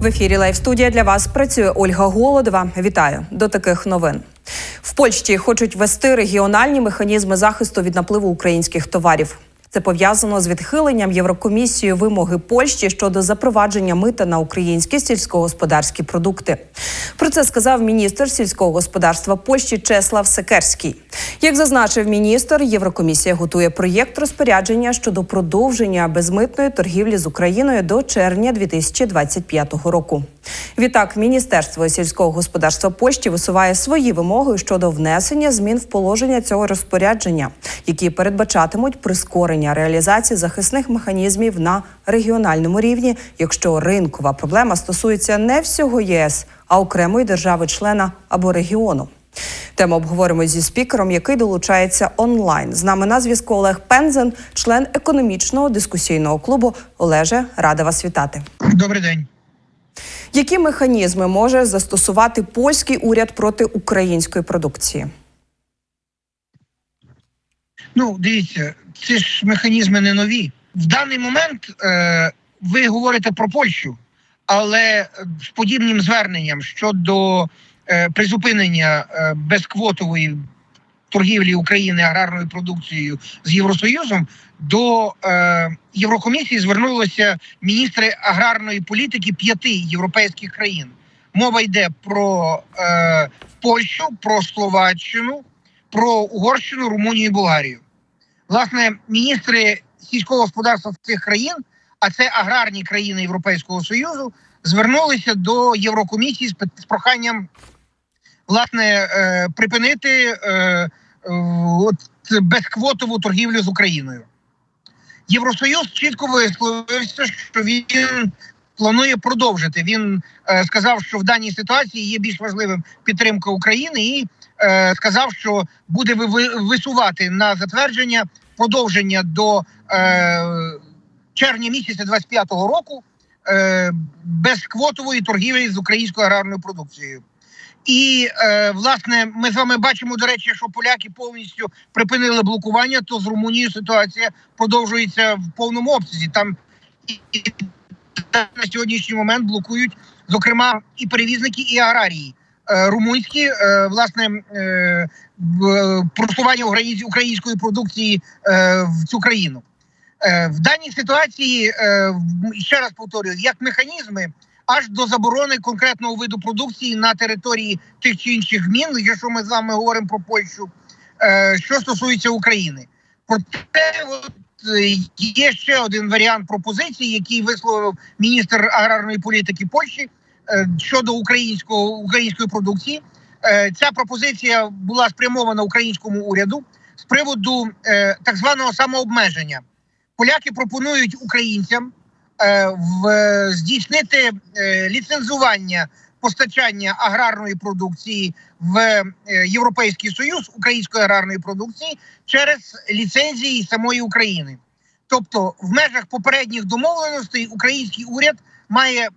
В ефірі Лайв студія для вас працює Ольга Голодова. Вітаю до таких новин. В Польщі хочуть ввести регіональні механізми захисту від напливу українських товарів. Це пов'язано з відхиленням Єврокомісією вимоги Польщі щодо запровадження мита на українські сільськогосподарські продукти. Про це сказав міністр сільського господарства Польщі Чеслав Секерський. Як зазначив міністр, Єврокомісія готує проєкт розпорядження щодо продовження безмитної торгівлі з Україною до червня 2025 року. Відтак, міністерство сільського господарства Польщі висуває свої вимоги щодо внесення змін в положення цього розпорядження, які передбачатимуть прискорення реалізації захисних механізмів на регіональному рівні, якщо ринкова проблема стосується не всього ЄС, а окремої держави-члена або регіону. Тему обговоримо зі спікером, який долучається онлайн. З нами на зв'язку Олег Пензен, член економічного дискусійного клубу. Олеже, рада вас вітати. Добрий день. Які механізми може застосувати польський уряд проти української продукції? Ну, дивіться, ці ж механізми не нові. В даний момент е, ви говорите про Польщу, але з подібним зверненням щодо е, призупинення е, безквотової торгівлі України аграрною продукцією з Євросоюзом до е, Єврокомісії звернулися міністри аграрної політики п'яти європейських країн. Мова йде про е, Польщу, про Словаччину, про Угорщину, Румунію і Болгарію. Власне, міністри сільського господарства цих країн, а це аграрні країни Європейського Союзу, звернулися до Єврокомісії з проханням власне е, припинити е, е, от, безквотову торгівлю з Україною. Євросоюз чітко висловився, що він планує продовжити. Він сказав, що в даній ситуації є більш важливим підтримка України, і сказав, що буде висувати на затвердження продовження до е, червня місяця 25-го року е, безквотової торгівлі з українською аграрною продукцією. І е, власне ми з вами бачимо, до речі, що поляки повністю припинили блокування, то з Румунією ситуація продовжується в повному обсязі. Там і, на сьогоднішній момент блокують, зокрема, і перевізники, і аграрії. Е, Румунські е, власне е, просування української продукції в цю країну. В даній ситуації ще раз повторюю, як механізми аж до заборони конкретного виду продукції на території тих чи інших гмін, якщо ми з вами говоримо про Польщу, е, що стосується України. Проте от, е, є ще один варіант пропозиції, який висловив міністр аграрної політики Польщі е, щодо українського української продукції. Ця пропозиція була спрямована українському уряду з приводу так званого самообмеження. Поляки пропонують українцям в, е, здійснити е, ліцензування постачання аграрної продукції в е, Європейський Союз української аграрної продукції через ліцензії самої України. Тобто, в межах попередніх домовленостей український уряд має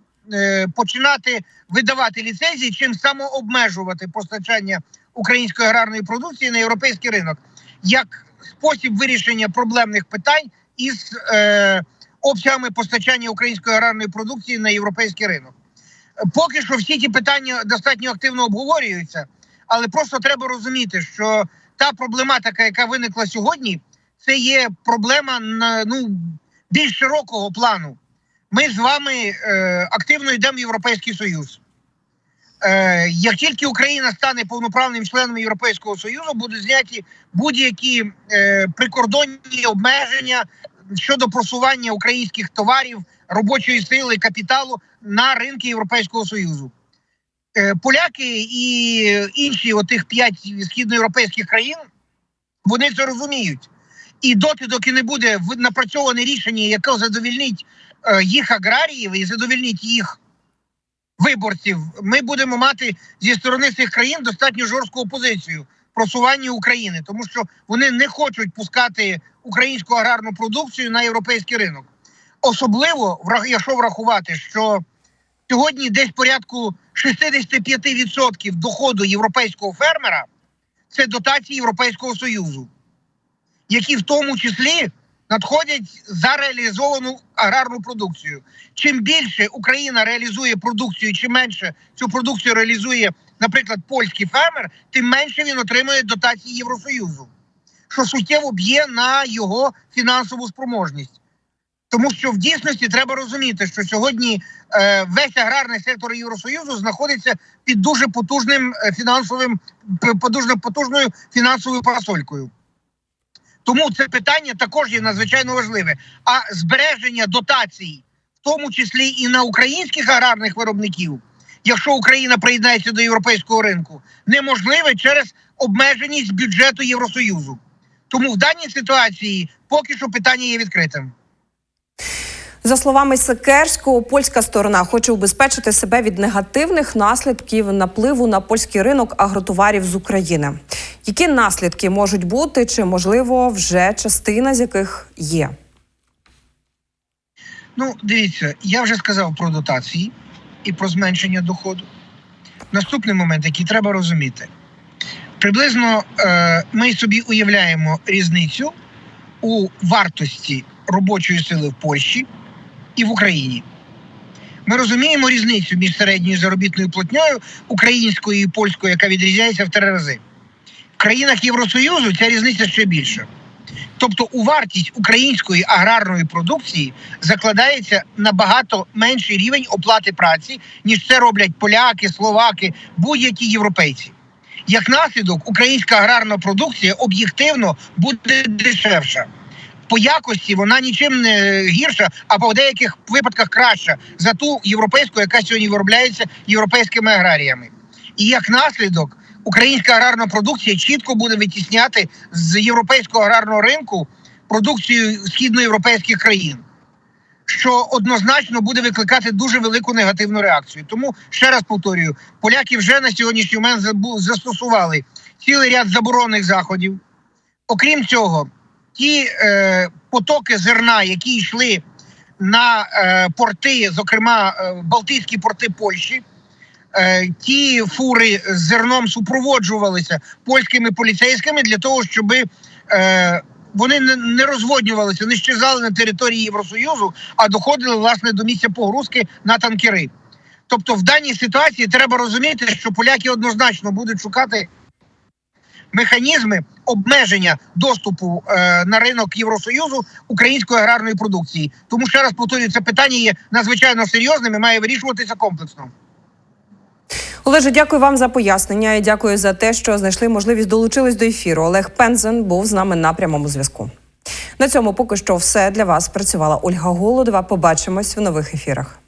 починати видавати ліцензії, чим самообмежувати постачання української аграрної продукції на європейський ринок як спосіб вирішення проблемних питань із обсягами постачання української аграрної продукції на європейський ринок. Поки що всі ті питання достатньо активно обговорюються, але просто треба розуміти, що та проблематика, яка виникла сьогодні, це є проблема на ну більш широкого плану. Ми з вами е, активно йдемо в Європейський Союз. Е, як тільки Україна стане повноправним членом Європейського Союзу, будуть зняті будь-які е, прикордонні обмеження щодо просування українських товарів, робочої сили, капіталу на ринки Європейського Союзу. Е, поляки і інші отих п'ять східноєвропейських країн вони це розуміють. І доти, доки не буде напрацьоване рішення, яке задовільнить е, їх аграріїв і задовільнить їх виборців, ми будемо мати зі сторони цих країн достатньо жорстку позицію просування України, тому що вони не хочуть пускати українську аграрну продукцію на європейський ринок. Особливо якщо врахувати, що сьогодні десь порядку 65% доходу європейського фермера це дотації Європейського Союзу, які в тому числі надходять за реалізовану аграрну продукцію. Чим більше Україна реалізує продукцію, чим менше цю продукцію реалізує, наприклад, польський фермер, тим менше він отримує дотації Євросоюзу, що суттєво б'є на його фінансову спроможність. Тому що в дійсності треба розуміти, що сьогодні е, весь аграрний сектор Євросоюзу знаходиться під дуже потужним е, фінансовим, дуже потужною фінансовою парасолькою. Тому це питання також є надзвичайно важливе. А збереження дотацій, в тому числі і на українських аграрних виробників, якщо Україна приєднається до європейського ринку, неможливе через обмеженість бюджету Євросоюзу. Тому в даній ситуації поки що питання є відкритим. За словами Секерського, польська сторона хоче убезпечити себе від негативних наслідків напливу на польський ринок агротоварів з України. Які наслідки можуть бути, чи можливо вже частина з яких є? Ну, дивіться, я вже сказав про дотації і про зменшення доходу. Наступний момент, який треба розуміти, приблизно е, ми собі уявляємо різницю у вартості робочої сили в Польщі і в Україні. Ми розуміємо різницю між середньою заробітною платньою українською і польською, яка відрізняється в три рази. В країнах Євросоюзу ця різниця ще більша. Тобто у вартість української аграрної продукції закладається набагато менший рівень оплати праці, ніж це роблять поляки, словаки, будь-які європейці. Як наслідок, українська аграрна продукція об'єктивно буде дешевша. По якості вона нічим не гірша, а по деяких випадках краща за ту європейську, яка сьогодні виробляється європейськими аграріями. І як наслідок, українська аграрна продукція чітко буде витісняти з європейського аграрного ринку продукцію східноєвропейських країн, що однозначно буде викликати дуже велику негативну реакцію. Тому ще раз повторюю: поляки вже на сьогоднішній момент застосували цілий ряд заборонних заходів. Окрім цього, ті е, потоки зерна, які йшли на е, порти, зокрема е, Балтійські порти Польщі. Е, ті фури з зерном супроводжувалися польськими поліцейськими для того, щоб е, вони не, розводнювалися, не щезали на території Євросоюзу, а доходили власне до місця погрузки на танкери. Тобто, в даній ситуації треба розуміти, що поляки однозначно будуть шукати механізми обмеження доступу е, на ринок Євросоюзу української аграрної продукції. Тому ще раз повторюю, це питання є надзвичайно серйозним і має вирішуватися комплексно. Олеже, дякую вам за пояснення і дякую за те, що знайшли можливість долучились до ефіру. Олег Пензен був з нами на прямому зв'язку. На цьому поки що все для вас працювала Ольга Голодова. Побачимось в нових ефірах.